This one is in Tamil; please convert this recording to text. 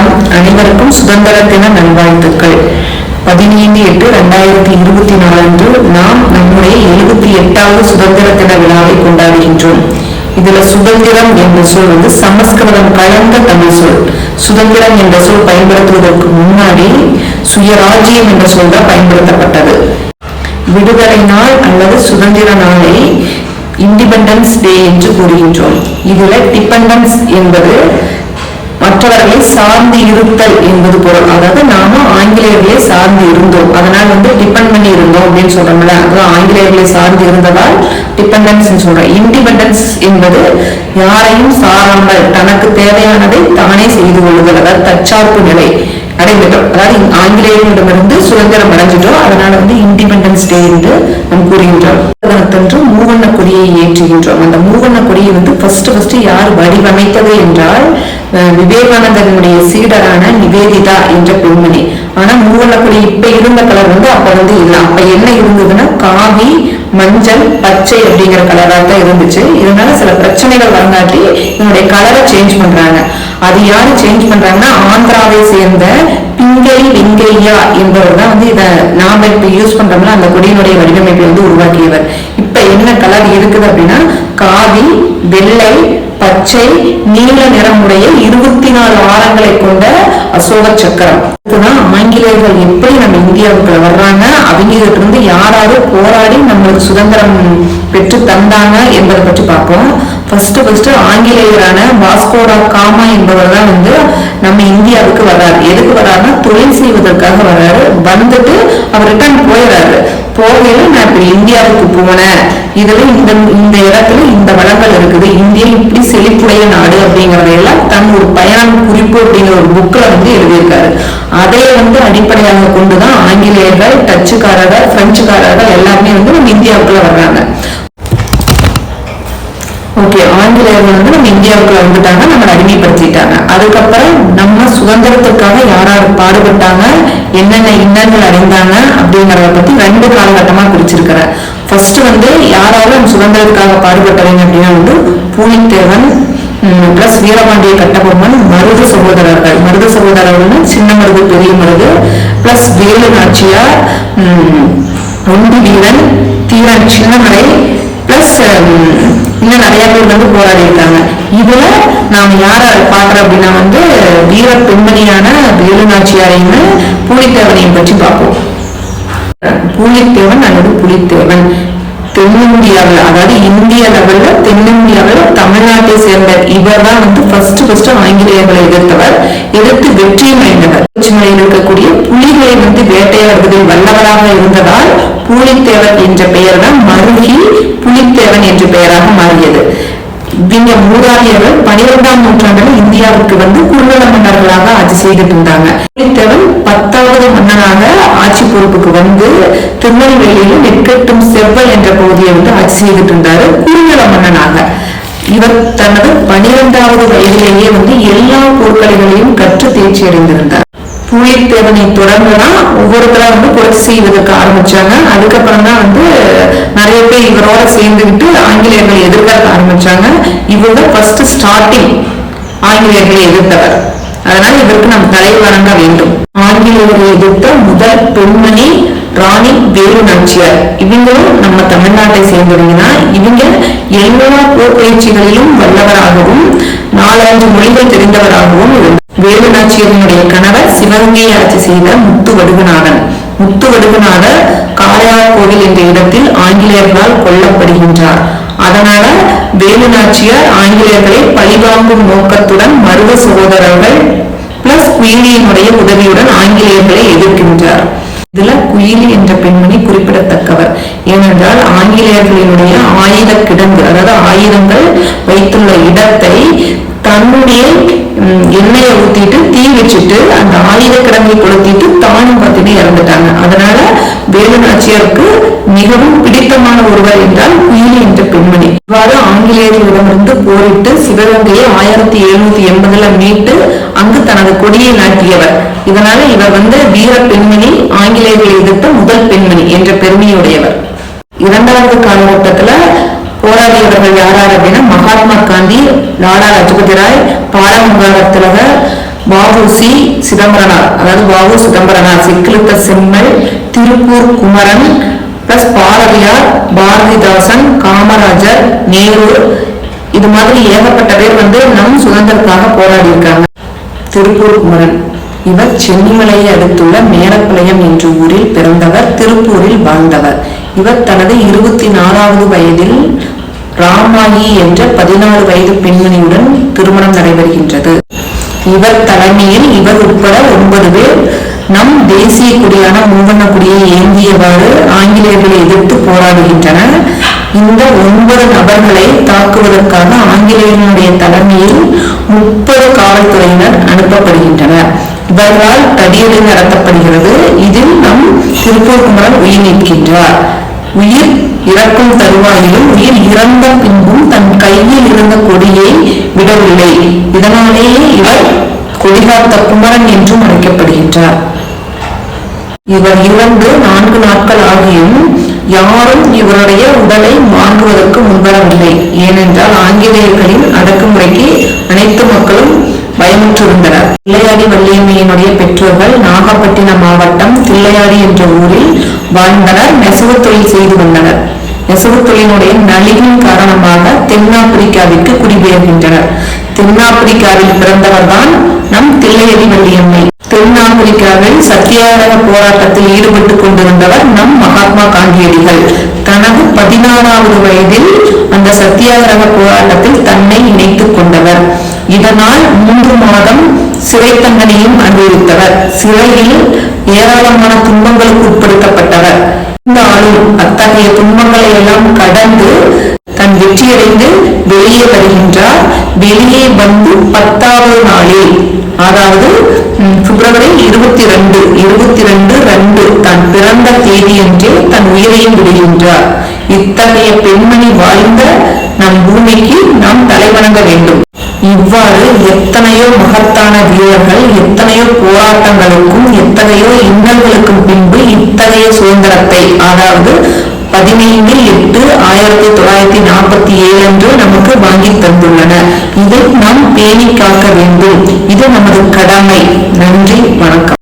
வணக்கம் அனைவருக்கும் சுதந்திர தின நல்வாழ்த்துக்கள். பதினைந்து எட்டு ரெண்டாயிரத்தி இருபத்தி நாலு அன்று நாம் நம்முடைய எழுபத்தி எட்டாவது சுதந்திர தின விழாவை கொண்டாடுகின்றோம். இதுல சுதந்திரம் என்ற சொல் வந்து சமஸ்கிருதம் கலந்த தமிழ் சொல். சுதந்திரம் என்ற சொல் பயன்படுத்துவதற்கு முன்னாடி சுயராஜ்யம் என்ற சொல் தான் பயன்படுத்தப்பட்டது. விடுதலை நாள் அல்லது சுதந்திர நாளை இண்டிபெண்டன்ஸ் டே என்று கூறுகின்றோம். இதுல டிபெண்டன்ஸ் என்பது மற்றவர்களை சார்ந்து இருத்தல் என்பது பொருள். அதாவது நாம ஆங்கிலேயர்களை சார்ந்து இருந்தோம். அதனால் வந்து டிபெண்ட் பண்ணி இருந்தோம் அப்படின்னு சொல்றோம்ல. அது ஆங்கிலேயர்களை சார்ந்து இருந்ததால் டிபெண்டன்ஸ் சொல்றோம். இண்டிபெண்டன்ஸ் என்பது யாரையும் சாராமல் தனக்கு தேவையானதை தானே செய்து கொள்ளுதல். அதாவது தற்சார்பு நிலை அடைந்துட்டோம். அதாவது ஆங்கிலேயர்களிடமிருந்து சுதந்திரம் அடைஞ்சிட்டோம். அதனால வந்து இண்டிபெண்டன்ஸ் டே என்று நாம் கூறுகின்றோம். மூவண்ண கொடியை ஏற்றுகின்றோம். அந்த மூவண்ண மொழியை வந்து ஃபர்ஸ்ட் ஃபர்ஸ்ட் யார் வடிவமைத்தது என்றால் விவேகானந்தனுடைய சீடரான நிவேதிதா என்ற பெண்மணி. ஆனா மூவண்ணக்குடி இப்ப இருந்த கலர் வந்து அப்ப வந்து இல்லை. அப்ப என்ன இருந்ததுன்னா காவி மஞ்சள் பச்சை அப்படிங்கிற கலரா தான் இருந்துச்சு. இதனால சில பிரச்சனைகள் வரங்காட்டி இதனுடைய கலரை சேஞ்ச் பண்றாங்க. அது யாரு சேஞ்ச் பண்றாங்கன்னா ஆந்திராவை சேர்ந்த பிங்கை வெங்கையா என்பவர் தான் வந்து இதை நாம இப்ப யூஸ் பண்றோம்னா அந்த கொடியினுடைய வடிவமைப்பை வந்து உருவாக்கியவர். என்ன கலர் இருக்குது அப்படின்னா காவி வெள்ளை பச்சை நீல நிறமுடைய இருபத்தி நாலு ஆரங்களை கொண்ட அசோக சக்கரம். இதுதான் ஆங்கிலேயர்கள் எப்படி நம்ம இந்தியாவுக்கு வர்றாங்க அவங்ககிட்ட இருந்து யாராவது போராடி நம்மளுக்கு சுதந்திரம் பெற்று தந்தாங்க என்பதை பற்றி பார்ப்போம். ஃபர்ஸ்ட் ஃபர்ஸ்ட் ஆங்கிலேயரான வாஸ்கோடா காமா என்பவர் தான் வந்து நம்ம இந்தியாவுக்கு வர்றாரு. எதுக்கு வர்றாருன்னா தொழில் செய்வதற்காக வர்றாரு. வந்துட்டு அவர் ரிட்டர்ன் போயிடுறாரு போகையில நான் இப்படி இந்தியாவுக்கு போனேன். இதுல இந்த இந்த இடத்துல இந்த வளங்கள் இருக்குது. இந்தியா இப்படி செழிப்புடைய நாடு அப்படிங்கறதையெல்லாம் தன் ஒரு பயணம் குறிப்பு அப்படிங்கிற ஒரு புக்ல வந்து எழுதியிருக்காரு. அதை வந்து அடிப்படையாக கொண்டுதான் ஆங்கிலேயர்கள் டச்சுக்காரர்கள் பிரெஞ்சுக்காரர்கள் எல்லாருமே வந்து நம்ம இந்தியாவுக்குள்ள வர்றாங்க. ஓகே ஆங்கிலேயர்கள் வந்து நம்ம இந்தியாவுக்குள்ள வந்துட்டாங்க நம்மளை அடிமைப்படுத்திட்டாங்க. அதுக்கப்புறம் நம்ம சுதந்திரத்துக்காக யார் யார் பாடுபட்டாங்க என்னென்ன இன்னல்கள் அடைந்தாங்க அப்படிங்கறத பத்தி ரெண்டு காலகட்டமா பிரிச்சிருக்கிறேன் வந்து யாராலும் சுதந்திரத்துக்காக பாடுபட்டவங்க அப்படின்னா வந்து பூலித்தேவன் பிளஸ் வீரபாண்டிய கட்டபொம்மன் மருது சகோதரர்கள். மருது சகோதரர்கள்னு சின்ன மருது பெரிய மருது பிளஸ் வேலு நாச்சியார் உம், ஒண்டி வீரன் தீரன் சின்னமலை பிளஸ் இன்னும் நிறைய பேர் வந்து போராடி இருக்காங்க. இதுல நாம் யார பாக்குறோம் அப்படின்னா வந்து வீர பெண்மணியான வேலுநாச்சியாரையும் பூலித்தேவனையும் பற்றி பார்ப்போம். பூலித்தேவன் அல்லது புலித்தேவன். தென்னிந்தியாவில் அதாவது இந்திய லெவல்ல தென்னிந்தியாவில் தமிழ்நாட்டை சேர்ந்த இவர் தான் வந்து ஃபர்ஸ்ட் ஃபர்ஸ்ட் ஆங்கிலேயர்களை எதிர்த்தவர். எதிர்த்து வெற்றியும் அடைந்தவர். திருச்சிமலையில் இருக்கக்கூடிய புலிகளை வந்து வேட்டையாடுவதில் வல்லவராக இருந்ததால் பூலித்தேவன் என்ற பெயர் தான் மருகி புலித்தேவன் என்ற பெயராக மாறியது. இவங்க மூதாதையர்கள் பனிரெண்டாம் நூற்றாண்டுல இந்தியாவுக்கு வந்து குறுநில மன்னர்களாக ஆட்சி செய்துட்டு இருந்தாங்க. புலித்தேவன் பத்தாவது மன்னனாக ஆட்சி பொறுப்புக்கு வந்து திருநெல்வேலியில நெற்கட்டும் செவ்வல் என்ற பகுதியை வந்து ஆட்சி செய்துட்டு இருந்தாரு. குறுநில மன்னனாக. இவர் தனது பனிரெண்டாவது வயதிலேயே வந்து எல்லா போர்க்கலைகளையும் கற்று தேர்ச்சி அடைந்திருந்தார். பூலித்தேவனை தொடர்ந்துதான் ஒவ்வொருத்தராக வந்து புரட்சி செய்வதற்கு ஆரம்பிச்சாங்க. அதுக்கப்புறம் தான் வந்து நிறைய பேர் இவரோட சேர்ந்துக்கிட்டு ஆங்கிலேயர்களை எதிர்க்க ஆரம்பிச்சாங்க. இவர் தான் ஃபர்ஸ்ட் ஸ்டார்டிங் ஆங்கிலேயர்களை எதிர்த்தவர். அதனால இவருக்கு நம்ம தலை வணங்க வேண்டும். ஆங்கிலேயர்களை எதிர்த்த முதல் பெண்மணி ராணி வேலு நாச்சியார். இவங்களும் நம்ம தமிழ்நாட்டை சேர்ந்தவங்கன்னா இவங்க எல்லா போர் பயிற்சிகளிலும் வல்லவராகவும் நாலஞ்சு மொழிகள் தெரிந்தவராகவும் இருந்தார் வேலு நாச்சியரினுடைய சிவகங்கையை ஆட்சி செய்த முத்து வடுகநாதன் முத்து வடுகநாதர் காளையார் கோவில் என்ற இடத்தில் ஆங்கிலேயர்களால் கொல்லப்படுகின்றார். அதனால வேலு நாச்சியார் ஆங்கிலேயர்களை பழிவாங்கும் நோக்கத்துடன் மருத சகோதரர்கள் பிளஸ் குயிலியினுடைய உதவியுடன் ஆங்கிலேயர்களை எதிர்க்கின்றார். இதுல குயிலி என்ற பெண்மணி குறிப்பிடத்தக்கவர். ஏனென்றால் ஆங்கிலேயர்களினுடைய ஆயுத கிடங்கு அதாவது ஆயுதங்கள் வைத்துள்ள இடத்தை தன்னுடைய எண்ணெயை ஊத்திட்டு தீ வச்சுட்டு அந்த ஆயுத கிடங்கை கொளுத்திட்டு தானும் பார்த்துட்டு இறந்துட்டாங்க. அதனால வேலுநாச்சியாருக்கு மிகவும் பிடித்தமான ஒருவர் என்றால் குயிலி என்ற பெண்மணி. இவ்வாறு ஆங்கிலேயர்களிடமிருந்து போரிட்டு சிவகங்கையை ஆயிரத்தி எழுநூத்தி எண்பதுல மீட்டு அங்கு தனது கொடியை நாட்டியவர். இதனால இவர் வந்து வீர பெண்மணி ஆங்கிலேயர்களை எதிர்த்த முதல் பெண்மணி என்ற பெருமையுடையவர். இரண்டாவது காலகட்டத்துல யாரார் அப்படின்னா மகாத்மா காந்தி லாலா லஜபதி ராய் பாலகங்காதர திலகர் வஉசி சிதம்பரனார். அதாவது வஉ சிதம்பரனார். சிக்கிழுத்த செம்மல் திருப்பூர் குமரன் பிளஸ் பாரதியார் பாரதிதாசன் காமராஜர் நேரு. இது மாதிரி ஏகப்பட்ட பேர் வந்து நம் சுதந்திரத்துக்காக போராடி இருக்காங்க திருப்பூர் குமரன். இவர் சென்னிமலையை அடுத்துள்ள மேலப்பாளையம் என்ற ஊரில் பிறந்தவர் திருப்பூரில் வாழ்ந்தவர். இவர் தனது இருபத்தி நாலாவது வயதில் ராமாயி என்ற பதினாறு வயது பெண்மணியுடன் திருமணம் நடைபெறுகின்றது. இவர் தலைமையில் இவர் உட்பட ஒன்பது பேர் நம் தேசிய குடியான மூவண்ண குடியை ஏந்தியவாறு ஆங்கிலேயர்களை எதிர்த்து போராடுகின்றனர். இந்த ஒன்பது நபர்களை தாக்குவதற்காக ஆங்கிலேயர்களுடைய தலைமையில் முப்பது காவல்துறையினர் அனுப்பப்படுகின்றனர். இவர்களால் தடியடி நடத்தப்படுகிறது. இதில் நம் திருப்பூர் குமரன் உயிர் நிற்கின்றார் உயிர் இறக்கும் தருவாயிலும் உயிர் இறந்த பின்பும் தன் கையில் இருந்த கொடியை விடவில்லை. இதனாலேயே இவர் கொடிகாத்த குமரன் என்றும் அழைக்கப்படுகின்றார். இவர் இறந்து நான்கு நாட்கள் ஆகியும் யாரும் இவருடைய உடலை வாங்குவதற்கு முன்வரவில்லை. ஏனென்றால் ஆங்கிலேயர்களின் அடக்குமுறைக்கு அனைத்து மக்களும் பயமுற்றிருந்தனர் தில்லையாடி வள்ளியம்மையினுடைய பெற்றோர்கள் நாகப்பட்டினம் மாவட்டம் தில்லையாடி என்ற ஊரில் வாழ்ந்தனர் நெசவு தொழில் செய்து வந்தனர். நெசவு தொழிலுடைய நலிவின் காரணமாக தென்னாப்பிரிக்காவிற்கு குடிபெயர்கின்றனர். தென்னாப்பிரிக்காவில் பிறந்தவர்தான் நம் தில்லையடி வள்ளியம்மை தென்னாப்பிரிக்காவில் சத்தியாகிரக போராட்டத்தில் ஈடுபட்டுக் கொண்டிருந்தவர் நம் மகாத்மா காந்தியடிகள். தனது பதினாறாவது வயதில் அந்த சத்தியாகிரக போராட்டத்தில் தன்னை இணைத்துக் கொண்டவர். இதனால் மூன்று மாதம் சிறை தண்டனையும் அனுபவித்தவர். சிறையில் ஏராளமான துன்பங்களுக்கு உட்படுத்தப்பட்டவர் இருந்தாலும் அத்தகைய துன்பங்களை எல்லாம் கடந்து தன் வெற்றியடைந்து வெளியே வருகின்றார். வெளியே வந்து பத்தாவது நாளில் அதாவது பிப்ரவரி இருபத்தி ரெண்டு இருபத்தி ரெண்டு ரெண்டு தன் பிறந்த தேதியன்றே தன் உயிரையும் விடுகின்றார். இத்தகைய பெண்மணி வாழ்ந்த நம் பூமிக்கு நாம் தலைவணங்க வேண்டும். இவ்வாறு எத்தனையோ மகத்தான வீரர்கள் எத்தனையோ போராட்டங்களுக்கும் எத்தனையோ இன்னல்களுக்கும் பின்பு இத்தகைய சுதந்திரத்தை அதாவது பதினைந்து எட்டு ஆயிரத்தி தொள்ளாயிரத்தி நாற்பத்தி ஏழு அன்று நமக்கு வாங்கி தந்துள்ளன. இதை நாம் பேணி காக்க வேண்டும். இது நமது கடமை. நன்றி வணக்கம்.